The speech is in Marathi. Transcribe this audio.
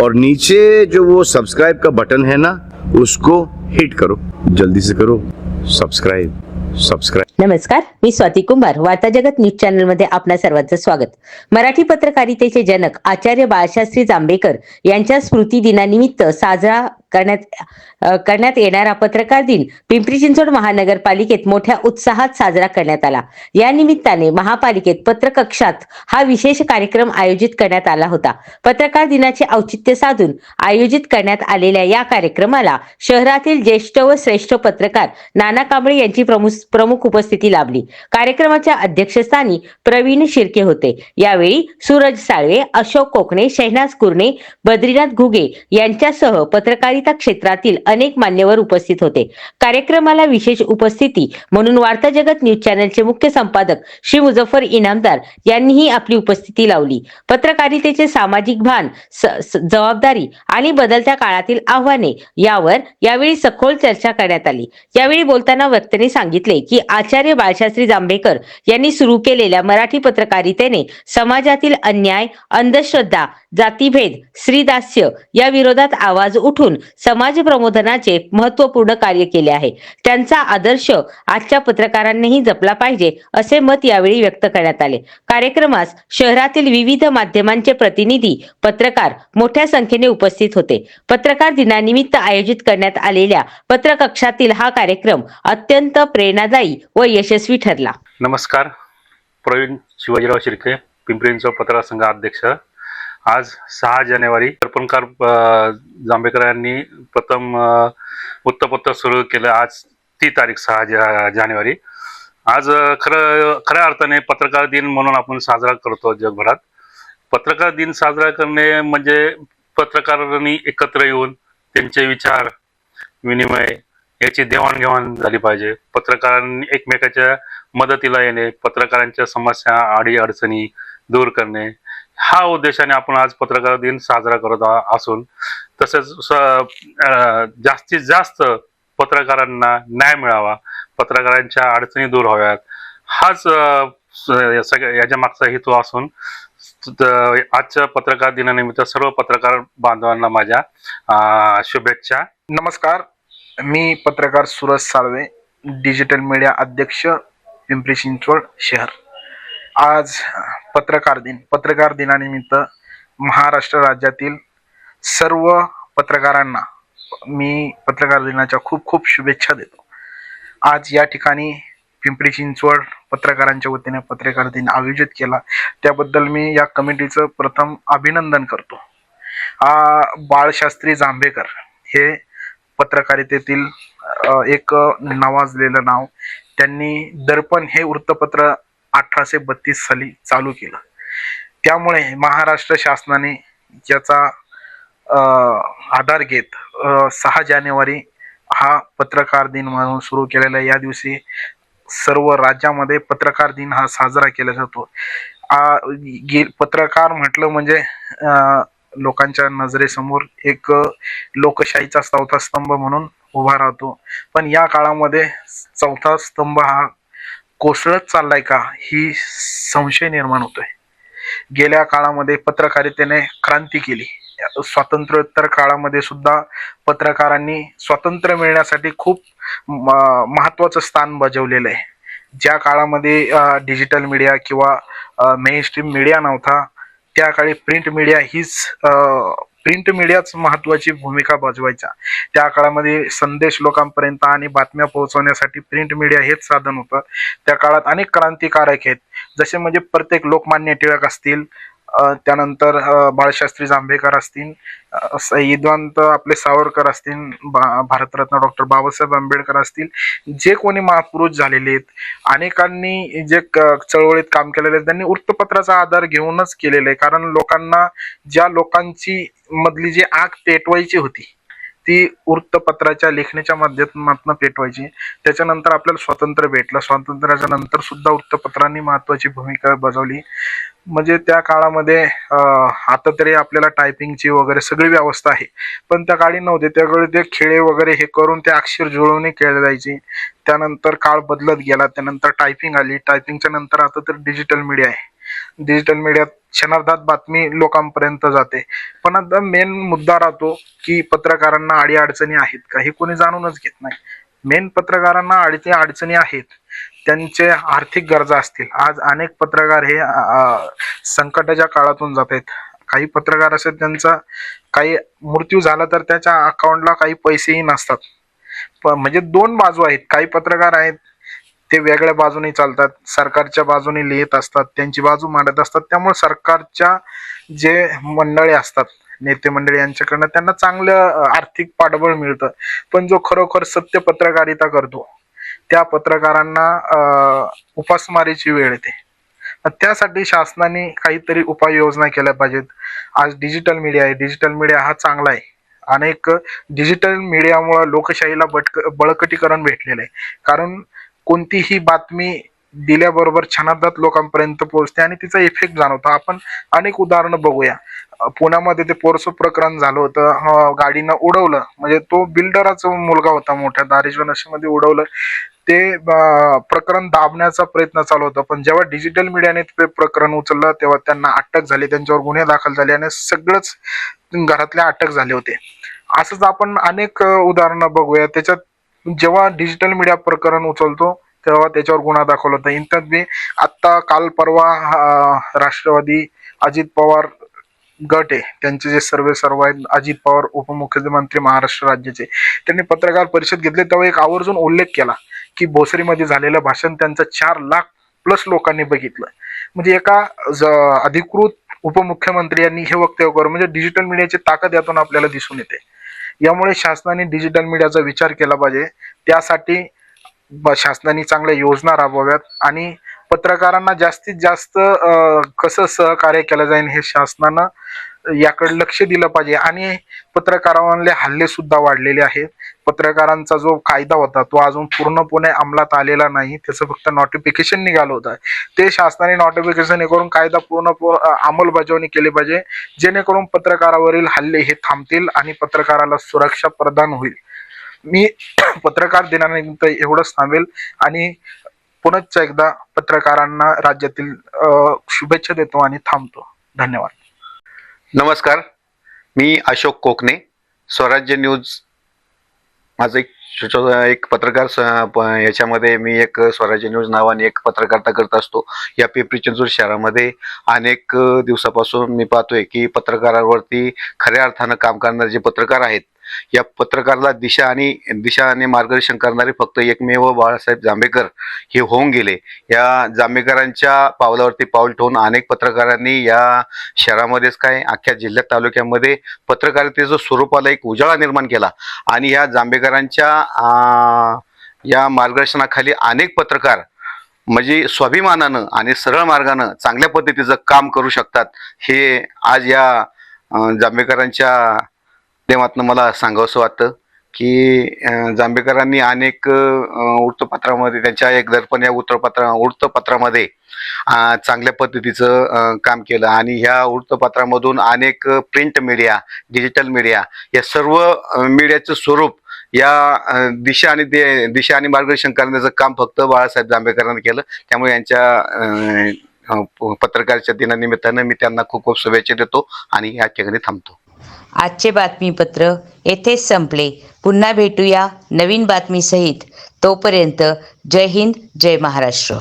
और नीचे जो वो सब्सक्राइब का बटन है ना उसको हिट करो। जल्दी से करो। सब्सक्राइब सब्सक्राइब नमस्कार मी स्वाती कुंभार वार्ता जगत न्यूज चॅनलमध्ये आपल्या सर्वांचं स्वागत. मराठी पत्रकारितेचे जनक आचार्य बाळशास्त्री जांभेकर यांच्या स्मृती दिनानिमित्त साजरा करण्यात करण्यात येणारा पत्रकार दिन पिंपरी चिंचवड महानगरपालिकेत मोठ्या उत्साहात साजरा करण्यात आला. या निमित्ताने महापालिकेत पत्रकक्षात हा विशेष कार्यक्रम आयोजित करण्यात आला होता. पत्रकार दिनाचे औचित्य साधून आयोजित करण्यात आलेल्या या कार्यक्रमाला शहरातील ज्येष्ठ व श्रेष्ठ पत्रकार नाना कांबळे यांची प्रमुख प्रमुख उपस्थिती लाभली. कार्यक्रमाच्या अध्यक्षस्थानी प्रवीण शिर्के होते. यावेळी सूरज साळवे अशोक कोकणे शहनाज कुरणे बद्रीनाथ घुगे यांच्यासह पत्रकारिता क्षेत्रातील अनेक मान्यवर उपस्थित होते. कार्यक्रमाला विशेष उपस्थिती म्हणून वार्ता जगत न्यूज चॅनलचे मुख्य संपादक श्री मुझफ्फर इनामदार यांनीही आपली उपस्थिती लावली. पत्रकारितेचे सामाजिक भान जबाबदारी आणि बदलत्या काळातील आव्हाने यावर यावेळी सखोल चर्चा करण्यात आली. यावेळी बोलताना वक्त्यांनी सांगितले की आचार्य बाळशास्त्री जांभेकर यांनी सुरू केलेल्या मराठी पत्रकारितेने समाजातील अन्याय अंधश्रद्धा जातीभेद श्रीदास्य या विरोधात आवाज उठून समाज प्रबोधनाचे महत्त्वपूर्ण कार्य केले आहे. त्यांचा आदर्श आजच्या पत्रकारांनीही जपला पाहिजे असे मत यावेळी व्यक्त करण्यात आले. कार्यक्रमास शहरातील विविध माध्यमांचे प्रतिनिधी पत्रकार मोठ्या संख्येने उपस्थित होते. पत्रकार दिनानिमित्त आयोजित करण्यात आलेल्या पत्रकक्षातील हा कार्यक्रम अत्यंत प्रेरणादायी व यशस्वी ठरला. नमस्कार. प्रवीण शिवाजीराव शिर्के पिंपरींचा पत्रकार संघ अध्यक्ष. आज सहा जानेवारी दर्पणकार जांभेकर यांनी प्रथम वृत्तपत्र सुरू केलं आज ती तारीख सहा जा जानेवारी. आज खरं खऱ्या अर्थाने पत्रकार दिन म्हणून आपण साजरा करतो जगभरात. पत्रकार दिन साजरा करणे म्हणजे पत्रकारांनी एकत्र येऊन त्यांचे विचार विनिमय याची देवाणघेवाण झाली पाहिजे. पत्रकारांनी एकमेकाच्या मदतीला येणे पत्रकारांच्या समस्या अडी अडचणी दूर करणे हा उद्देशाने आपण आज पत्रकार दिन साजरा करत असून तसेच जास्तीत जास्त पत्रकारांना न्याय मिळावा पत्रकारांच्या अडचणी दूर व्हाव्यात. हाच सगळ्या याच्या मागचा हेतू असून आजच्या पत्रकार दिनानिमित्त सर्व पत्रकार बांधवांना माझ्या शुभेच्छा. नमस्कार. मी पत्रकार सुरज साळवे डिजिटल मीडिया अध्यक्ष पिंपरी चिंचवड शहर. आज पत्रकार दिन. पत्रकार दिनानिमित्त महाराष्ट्र राज्यातील सर्व पत्रकारांना मी पत्रकार दिनाच्या खूप खूप शुभेच्छा देतो. आज या ठिकाणी पिंपरी चिंचवड पत्रकारांच्या वतीने पत्रकार दिन आयोजित केला. त्याबद्दल मी या कमिटीचं प्रथम अभिनंदन करतो. बाळशास्त्री जांभेकर हे पत्रकारितेतील एक नावाजलेलं नाव. त्यांनी दर्पण हे वृत्तपत्र अठराशे बत्तीस साली चालू केलं. त्यामुळे महाराष्ट्र शासनाने याचा आधार घेत सहा जानेवारी हा पत्रकार दिन म्हणून सुरू केलेला या दिवशी सर्व राज्यामध्ये पत्रकार दिन हा साजरा केला जातो. पत्रकार म्हटलं म्हणजे लोकांच्या नजरेसमोर एक लोकशाहीचा चौथा स्तंभ म्हणून उभा राहतो. पण या काळामध्ये चौथा स्तंभ हा कोसळत चाललाय का ही संशय निर्माण होतोय. गेल्या काळामध्ये पत्रकारितेने क्रांती केली. स्वातंत्र्योत्तर काळामध्ये सुद्धा पत्रकारांनी स्वातंत्र्य मिळण्यासाठी खूप म- महत्वाचं स्थान बजावलेलं आहे. ज्या काळामध्ये डिजिटल मीडिया किंवा मेन स्ट्रीम मीडिया नव्हता त्या काळी प्रिंट मीडिया हीच प्रिंट मीडियाच महत्वाची भूमिका बजवायच्या. त्या काळामध्ये संदेश लोकांपर्यंत आणि बातम्या पोहोचवण्यासाठी प्रिंट मीडिया हेच साधन होतं. त्या काळात अनेक क्रांतिकारक आहेत. जसे म्हणजे प्रत्येक लोकमान्य टिळक असतील त्यानंतर बाळशास्त्री जांभेकर असतील अ, आपले सावरकर असतील बा- भारतरत्न डॉक्टर बाबासाहेब आंबेडकर असतील जे कोणी महापुरुष झालेले आहेत अनेकांनी जे क- चळवळीत काम केलेले आहे त्यांनी वृत्तपत्राचा आधार घेऊनच केलेलं आहे कारण लोकांना ज्या लोकांची मधली जी आग पेटवायची होती ती वृत्तपत्राच्या लेखणीच्या माध्यमातून पेटवायची. त्याच्यानंतर आपल्याला स्वातंत्र्य भेटलं. स्वातंत्र्याच्या नंतर सुद्धा वृत्तपत्रांनी महत्वाची भूमिका बजावली. म्हणजे त्या काळामध्ये आता तरी आपल्याला टायपिंगची वगैरे सगळी व्यवस्था आहे. पण त्या काळी नव्हते. त्याकडे ते खेळे वगैरे हे करून ते अक्षर जुळवणी केले जायची. त्यानंतर काळ बदलत गेला. त्यानंतर टायपिंग आली. टायपिंगच्या नंतर आता तर डिजिटल मीडिया आहे. डिजिटल मीडियात क्षणार्धात बातमी लोकांपर्यंत जाते. पण आता मेन मुद्दा राहतो की पत्रकारांना अडी अडचणी आहेत का? हे कोणी जाणूनच घेत नाही. मेन पत्रकारांना अडचणी अडचणी आहेत. त्यांचे आर्थिक गरजा असतील. आज अनेक पत्रकार हे संकटाच्या काळातून जात आहेत. काही पत्रकार असे त्यांचा काही मृत्यू झाला तर त्याच्या अकाउंटला काही पैसेही नसतात. पण म्हणजे दोन बाजू आहेत. काही पत्रकार आहेत ते वेगळ्या बाजूने चालतात. सरकारच्या बाजूने लिहित असतात. त्यांची बाजू मांडत असतात. त्यामुळे सरकारच्या जे मंडळे असतात नेते मंडळी यांच्याकडनं त्यांना चांगलं आर्थिक पाठबळ मिळतं. पण जो खरोखर सत्य पत्रकारिता करतो त्या पत्रकारांना उपासमारीची वेळ येते. त्यासाठी शासनाने काहीतरी उपाययोजना केल्या पाहिजेत. आज डिजिटल मीडिया आहे. डिजिटल मीडिया हा चांगला आहे. अनेक डिजिटल मीडियामुळे लोकशाहीला बटक बळकटीकरण भेटलेलं आहे. कारण कोणतीही बातमी दिल्याबरोबर क्षणार्धात लोकांपर्यंत पोहोचते आणि तिचा इफेक्ट जाणवतो. आपण अनेक उदाहरणं बघूया. पुण्यामध्ये ते पोरसो प्रकरण झालं होतं. गाडीनं उडवलं. म्हणजे तो बिल्डराचा मुलगा होता मोठ्या दारेश्वर नशेमध्ये उडवलं. ते प्रकरण दाबण्याचा प्रयत्न चालू होता. पण जेव्हा डिजिटल मीडियाने ते प्रकरण उचललं तेव्हा त्यांना अटक झाली. त्यांच्यावर गुन्हे दाखल झाले आणि सगळंच घरातले अटक झाले होते. असंच आपण अनेक उदाहरणं बघूया. त्याच्यात जेव्हा डिजिटल मीडिया प्रकरण उचलतो तेव्हा त्याच्यावर गुन्हा दाखवला होता. इंथात मी आत्ता काल परवा राष्ट्रवादी अजित पवार गट आहे. त्यांचे जे सर्वे सर्व आहेत अजित पवार उपमुख्यमंत्री महाराष्ट्र राज्याचे. त्यांनी पत्रकार परिषद घेतली. तेव्हा एक आवर्जून उल्लेख केला की भोसरीमध्ये झालेलं भाषण त्यांचं चार लाख प्लस लोकांनी बघितलं. म्हणजे एका ज- अधिकृत उपमुख्यमंत्री यांनी हे वक्तव्य करून म्हणजे डिजिटल मीडियाची ताकद यातून आपल्याला दिसून येते. यामुळे शासनाने डिजिटल मीडियाचा विचार केला पाहिजे. त्यासाठी शासनाने चांगल्या योजना राबवाव्यात आणि पत्रकारांना जास्तीत जास्त कसं सहकार्य केलं जाईल हे शासनानं याकडे लक्ष दिलं पाहिजे. आणि पत्रकारांवरले हल्ले सुद्धा वाढलेले आहेत. पत्रकारांचा जो कायदा होता तो अजून पूर्णपणे अंमलात आलेला नाही. त्याचं फक्त नोटिफिकेशन निघालं होतं. ते शासनाने नोटिफिकेशन हे करून कायदा पूर्ण अंमलबजावणी केली पाहिजे. जेणेकरून पत्रकारावरील हल्ले हे थांबतील आणि पत्रकाराला सुरक्षा प्रदान होईल. मी पत्रकार दिनानिमित्त एवढंच थांबेल आणि पुनश्च एकदा पत्रकारांना राज्यातील शुभेच्छा देतो आणि थांबतो. धन्यवाद. नमस्कार. मी अशोक कोकणे स्वराज्य न्यूज. माझं एक एक पत्रकार स- प- याच्यामध्ये मी एक स्वराज्य न्यूज नावाने एक पत्रकारिता करत असतो. या पिंपरी चिंचवड शहरामध्ये अनेक दिवसापासून मी पाहतोय की पत्रकारांवरती खऱ्या अर्थानं काम करणारे जे पत्रकार आहेत या पत्रकाराला दिशा आणि दिशा आणि मार्गदर्शन करणारे फक्त एकमेव बाळासाहेब जांभेकर हे होऊन गेले. या जांभेकरांच्या पावलावरती पाऊल ठेवून अनेक पत्रकारांनी या शहरामध्येच काय अख्ख्या जिल्ह्यात तालुक्यामध्ये पत्रकारितेचं स्वरूपाला एक उजाळा निर्माण केला. आणि या जांभेकरांच्या या मार्गदर्शनाखाली अनेक पत्रकार म्हणजे स्वाभिमानानं आणि सरळ मार्गानं चांगल्या पद्धतीचं काम करू शकतात हे आज या जांभेकरांच्या माध्यमातनं मला सांगावंसं वाटतं की जांभेकरांनी अनेक वृत्तपत्रामध्ये त्यांच्या एक दर्पण या वृत्तपत्रा वृत्तपत्रामध्ये चांगल्या पद्धतीचं काम केलं आणि ह्या वृत्तपत्रामधून अनेक प्रिंट मीडिया डिजिटल मीडिया या सर्व मीडियाचं स्वरूप या दिशा आणि दे दिशा आणि मार्गदर्शन करण्याचं काम फक्त बाळासाहेब जांभेकरांनी केलं. त्यामुळे यांच्या पत्रकारच्या पत्रकाराच्या दिनानिमित्तानं मी त्यांना खूप खूप शुभेच्छा देतो आणि या ठिकाणी थांबतो. आजचे बातमीपत्र येथेच संपले. पुन्हा भेटूया नवीन बातमीसहित. तोपर्यंत जय हिंद जय महाराष्ट्र.